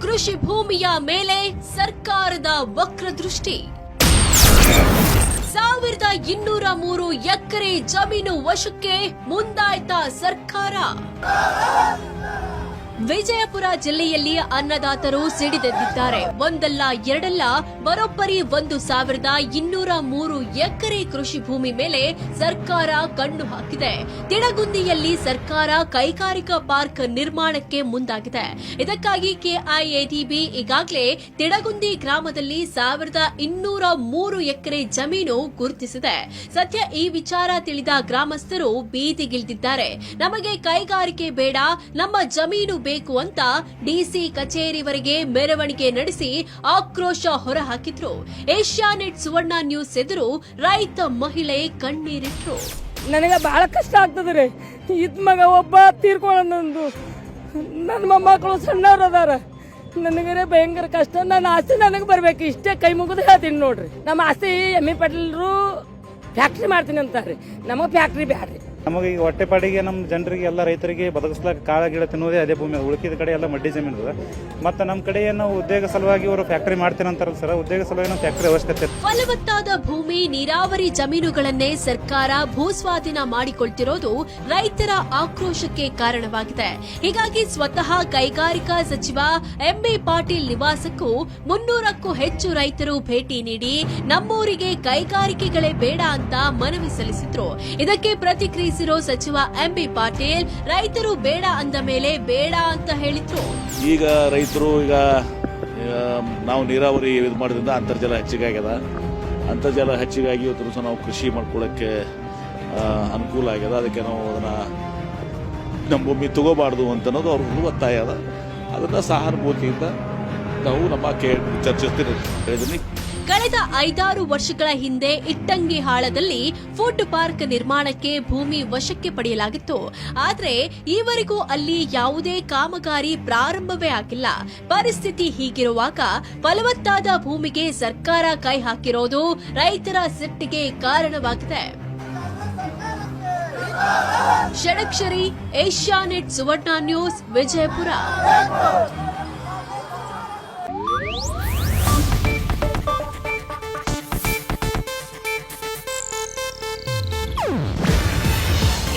ಕೃಷಿ ಭೂಮಿಯ ಮೇಲೆ ಸರ್ಕಾರದ ವಕ್ರದೃಷ್ಟಿ. ಸಾವಿರದ ಇನ್ನೂರ ಮೂರು ಎಕರೆ ಜಮೀನು ವಶಕ್ಕೆ ಮುಂದಾಯ್ತ ಸರ್ಕಾರ. ವಿಜಯಪುರ ಜಿಲ್ಲೆಯಲ್ಲಿ ಅನ್ನದಾತರು ಸಿಡಿದೆದ್ದಿದ್ದಾರೆ. ಒಂದಲ್ಲ, ಎರಡಲ್ಲ ಬರೋಬ್ಬರಿ ಒಂದು ಸಾವಿರದ ಇನ್ನೂರ ಮೂರು ಎಕರೆ ಕೃಷಿ ಭೂಮಿ ಮೇಲೆ ಸರ್ಕಾರ ಕಣ್ಣು ಹಾಕಿದೆ. ತಿಡಗುಂದಿಯಲ್ಲಿ ಸರ್ಕಾರ ಕೈಗಾರಿಕಾ ಪಾರ್ಕ್ ನಿರ್ಮಾಣಕ್ಕೆ ಮುಂದಾಗಿದೆ. ಇದಕ್ಕಾಗಿ ಕೆಐಎಡಿಬಿ ಈಗಾಗಲೇ ತಿಡಗುಂದಿ ಗ್ರಾಮದಲ್ಲಿ ಸಾವಿರದ ಇನ್ನೂರ ಮೂರು ಎಕರೆ ಜಮೀನು ಗುರುತಿಸಿದೆ. ಸದ್ಯ ಈ ವಿಚಾರ ತಿಳಿದ ಗ್ರಾಮಸ್ಥರು ಬೀದಿಗಿಳಿದಿದ್ದಾರೆ. ನಮಗೆ ಕೈಗಾರಿಕೆ ಬೇಡ, ನಮ್ಮ ಜಮೀನು ಬೇಕು ಅಂತ ಡಿಸಿ ಕಚೇರಿವರೆಗೆ ಮೆರವಣಿಗೆ ನಡೆಸಿ ಆಕ್ರೋಶ ಹೊರಹಾಕಿದ್ರು. ಏಷ್ಯಾನೆಟ್ ಸುವರ್ಣ ನ್ಯೂಸ್ ಎದುರು ರೈತ ಮಹಿಳೆ ಕಣ್ಣೀರಿಟ್ರು. ನನಗೆ ಬಹಳ ಕಷ್ಟ ಆಗ್ತದೆ ರೀ. ಇದ್ ಮಗ ಒಬ್ಬ ತೀರ್ಕೊಳ್ಳೋದು ನನ್ನ ಮೊಮ್ಮಕ್ಕಳು ಸಣ್ಣವ್ರು ಅದಾರ. ನನಗರೆ ಭಯಂಕರ ಕಷ್ಟ. ನನ್ನ ಆಸ್ತಿ ನನಗೆ ಬರ್ಬೇಕು. ಇಷ್ಟೇ ಕೈ ಮುಗಿದು ಹೇಳ್ತೀನಿ ನೋಡ್ರಿ. ನಮ್ಮ ಆಸ್ತಿ ಎಮ್ಮಿ ಪಟೇಲ್ರು ಫ್ಯಾಕ್ಟ್ರಿ ಮಾಡ್ತೀನಿ ಅಂತಾರೆ. ನಮಗೆ ಫ್ಯಾಕ್ಟ್ರಿ ಬ್ಯಾಡ್ರಿ. ನಮಗೆ ಈಗ ಹೊಟ್ಟೆಪಾಡಿಗೆ ನಮ್ಮ ಜನರಿಗೆ, ಎಲ್ಲ ರೈತರಿಗೆ ಬದುಕಿಸ್ಲಾಕ ಕಾಳ, ಗಿಡ ತಿನ್ನೋದೇ ಅದೇ ಭೂಮಿ. ಉಳಿಕಿದ ಕಡೆ ಎಲ್ಲ ಮಡ್ಡಿ ಜಮೀನು ಅದ. ಮತ್ತೆ ನಮ್ಮ ಕಡೆ ಉದ್ಯೋಗ ಸಲುವಾಗಿ ಅವರು ಫ್ಯಾಕ್ಟ್ರಿ ಮಾಡ್ತೀನಿ ಅಂತಾರಲ್ಲ ಸರ್ ಉದ್ಯೋಗ ಸಲುವಾಗಿ ನಾವು ಫ್ಯಾಕ್ಟ್ರಿ ಅವಶ್ಯಕತೆ. ಫಲವತ್ತಾದ ಭೂಮಿ, ನೀರಾವರಿ ಜಮೀನುಗಳನ್ನೇ ಸರ್ಕಾರ ಭೂಸ್ವಾಧೀನ ಮಾಡಿಕೊಳ್ತಿರೋದು ರೈತರ ಆಕ್ರೋಶಕ್ಕೆ ಕಾರಣವಾಗಿದೆ. ಹೀಗಾಗಿ ಸ್ವತಃ ಕೈಗಾರಿಕಾ ಸಚಿವ ಎಂಬಿ ಪಾಟೀಲ್ ನಿವಾಸಕ್ಕೂ ಮುನ್ನೂರಕ್ಕೂ ಹೆಚ್ಚು ರೈತರು ಭೇಟಿ ನೀಡಿ, ನಮ್ಮೂರಿಗೆ ಕೈಗಾರಿಕೆಗಳೇ ಬೇಡ ಅಂತ ಮನವಿ ಸಲ್ಲಿಸಿದ್ರು. ಇದಕ್ಕೆ ಪ್ರತಿಕ್ರಿಯಿಸಿರೋ ಸಚಿವ ಎಂಬಿ ಪಾಟೀಲ್, ರೈತರು ಬೇಡ ಅಂದ ಮೇಲೆ ಬೇಡ ಅಂತ ಹೇಳಿದ್ರು. ಈಗ ರೈತರು ಈಗ ನಾವು ನೀರಾವರಿ ಇದು ಮಾಡೋದ್ರಿಂದ ಅಂತರ್ಜಲ ಹೆಚ್ಚಿಗೆ ಅಂತರ್ಜಲ ಹೆಚ್ಚಿಗಾಗಿ ಇವತ್ತು ನಾವು ಕೃಷಿ ಮಾಡ್ಕೊಳ್ಳೋಕ್ಕೆ ಅನುಕೂಲ ಆಗ್ಯದ. ಅದಕ್ಕೆ ನಾವು ಅದನ್ನು ನಮ್ಮ ಭೂಮಿ ತಗೋಬಾರ್ದು ಅಂತ ಅನ್ನೋದು ಅವ್ರ ಒತ್ತಾಯ ಅದ. ಅದನ್ನು ಸಹಾನುಭೂತಿಯಿಂದ ನಾವು ನಮ್ಮ ಕೇ ಚರ್ಚಿಸ್ತೀನಿ ಕಳೆದ ಐದಾರು ವರ್ಷಗಳ ಹಿಂದೆ ಇಟ್ಟಂಗಿ ಹಾಳದಲ್ಲಿ ಫುಡ್ ಪಾರ್ಕ್ ನಿರ್ಮಾಣಕ್ಕೆ ಭೂಮಿ ವಶಕ್ಕೆ ಪಡೆಯಲಾಗಿತ್ತು. ಆದರೆ ಈವರೆಗೂ ಅಲ್ಲಿ ಯಾವುದೇ ಕಾಮಗಾರಿ ಪ್ರಾರಂಭವೇ ಆಗಿಲ್ಲ. ಪರಿಸ್ಥಿತಿ ಹೀಗಿರುವಾಗ ಫಲವತ್ತಾದ ಭೂಮಿಗೆ ಸರ್ಕಾರ ಕೈ ಹಾಕಿರೋದು ರೈತರ ಸಿಟ್ಟಿಗೆ ಕಾರಣವಾಗಿದೆ. ಷಡಕ್ಷರಿ ಏಷ್ಯಾನೆಟ್ ಸುವರ್ಣ ನ್ಯೂಸ್, ವಿಜಯಪುರ.